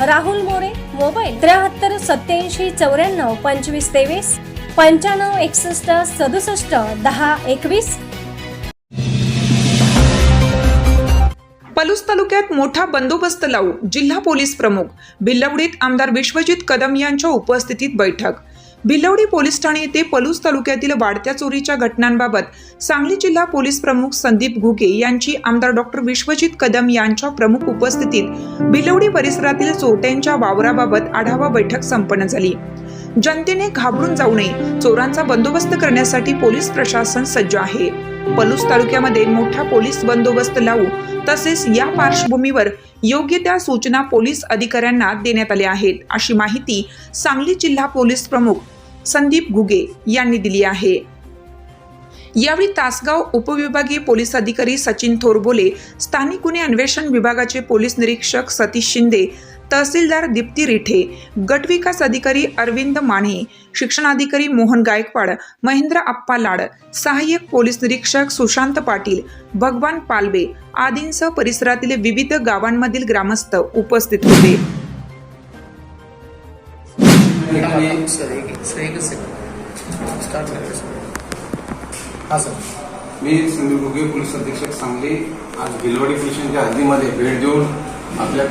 Rahul More mobile त्र्याहत्तर सत्याऐंशी चौऱ्याण्णव पंचवीस तेवीस पंच्याण्णव एकसष्ट सदुसष्ट दहा एकवीस. पलूस तालुक्यात मोठा बंदोबस्त लावू जिल्हा पोलीस प्रमुख भिल्लवडीत आमदार विश्वजित कदम यांच्या उपस्थितीत बैठक. भिल्लवडी पोलीस ठाणे येथे पलूस तालुक्यातील वाढत्या चोरीच्या घटनांबाबत सांगली जिल्हा पोलीस प्रमुख संदीप घुगे यांची आमदार डॉक्टर विश्वजित कदम यांच्या प्रमुख उपस्थितीत भिलवडी परिसरातील चोरट्यांच्या वावराबाबत आढावा बैठक संपन्न झाली. जनतेने घाबरून जाऊ नये चोरांचा बंदोबस्त करण्यासाठी पोलीस प्रशासन सज्ज आहे. पलूस तालुक्यामध्ये मोठा पोलीस बंदोबस्त लावू तसेच या पार्श्वभूमीवर योग्य त्या सूचना पोलीस अधिकाऱ्यांना देण्यात आल्या आहेत अशी माहिती सांगली जिल्हा पोलीस प्रमुख संदीप घुगे यांनी दिली आहे. यावेळी तासगाव उपविभागीय पोलीस अधिकारी सचिन थोरबोले स्थानिक गुन्हे अन्वेषण विभागाचे पोलीस निरीक्षक सतीश शिंदे तहसीलदार दीप्ती रिठे गटविकास अधिकारी अरविंद माने शिक्षणाधिकारी मोहन गायकवाड महेंद्र आप्पा लाड सहाय्यक पोलीस निरीक्षक सुशांत पाटील भगवान पालबे आदींसह परिसरातील विविध गावांमधील ग्रामस्थ उपस्थित होते. सर एक सर एकच सेकंड स्टार्ट करायचं हां सर मी संदीप घुगे पोलीस अधीक्षक सांगली. आज भिलवाडी स्टेशनच्या हद्दीमध्ये भेट देऊन आपल्या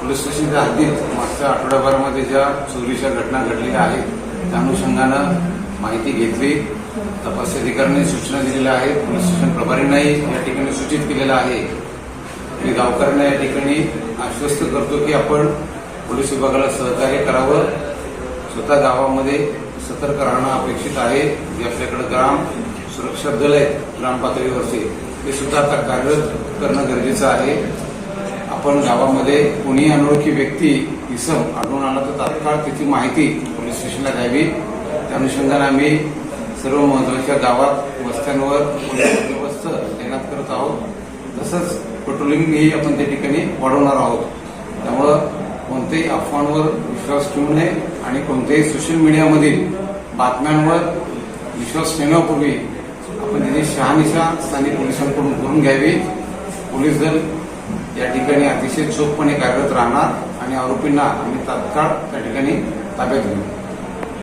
पोलीस स्टेशनच्या हद्दीत मागच्या आठवड्याभरामध्ये ज्या चोरीच्या घटना घडलेल्या आहेत त्या अनुषंगानं माहिती घेतली. तपास अधिकाऱ्यांनी सूचना दिलेल्या आहेत. पोलीस स्टेशन प्रभारींनाही या ठिकाणी सूचित केलेलं आहे. मी गावकऱ्यांना या ठिकाणी आश्वस्त करतो की आपण पोलीस विभागाला सहकार्य करावं. स्वतः गावामध्ये सतर्क राहणं अपेक्षित आहे. जे आपल्याकडे ग्राम सुरक्षा दल आहेत ग्राम पातळीवरचे ते सुद्धा आता कार्यरत करणं गरजेचं आहे. आपण गावामध्ये कोणी अनोळखी व्यक्ती इसम आढळून आला तर तात्काळ त्याची माहिती पोलीस स्टेशनला द्यावी. त्या अनुषंगाने आम्ही सर्व महत्त्वाच्या गावात वस्त्यांवर पोलीस बंदोबस्त तैनात करत आहोत. तसंच पेट्रोलिंगही आपण त्या ठिकाणी वाढवणार आहोत. त्यामुळं कोणत्याही अफवांवर विश्वास ठेवू नये आणि कोणत्याही सोशल मीडियामधील बातम्यांवर विश्वास ठेवण्यापूर्वी आपण त्याची शहानिशा स्थानिक पोलिसांकडून करून घ्यावी. पोलीस दल या ठिकाणी अतिशय चोखपणे कार्यरत राहणार आणि आरोपींना आम्ही तात्काळ त्या ठिकाणी ताब्यात घेऊ.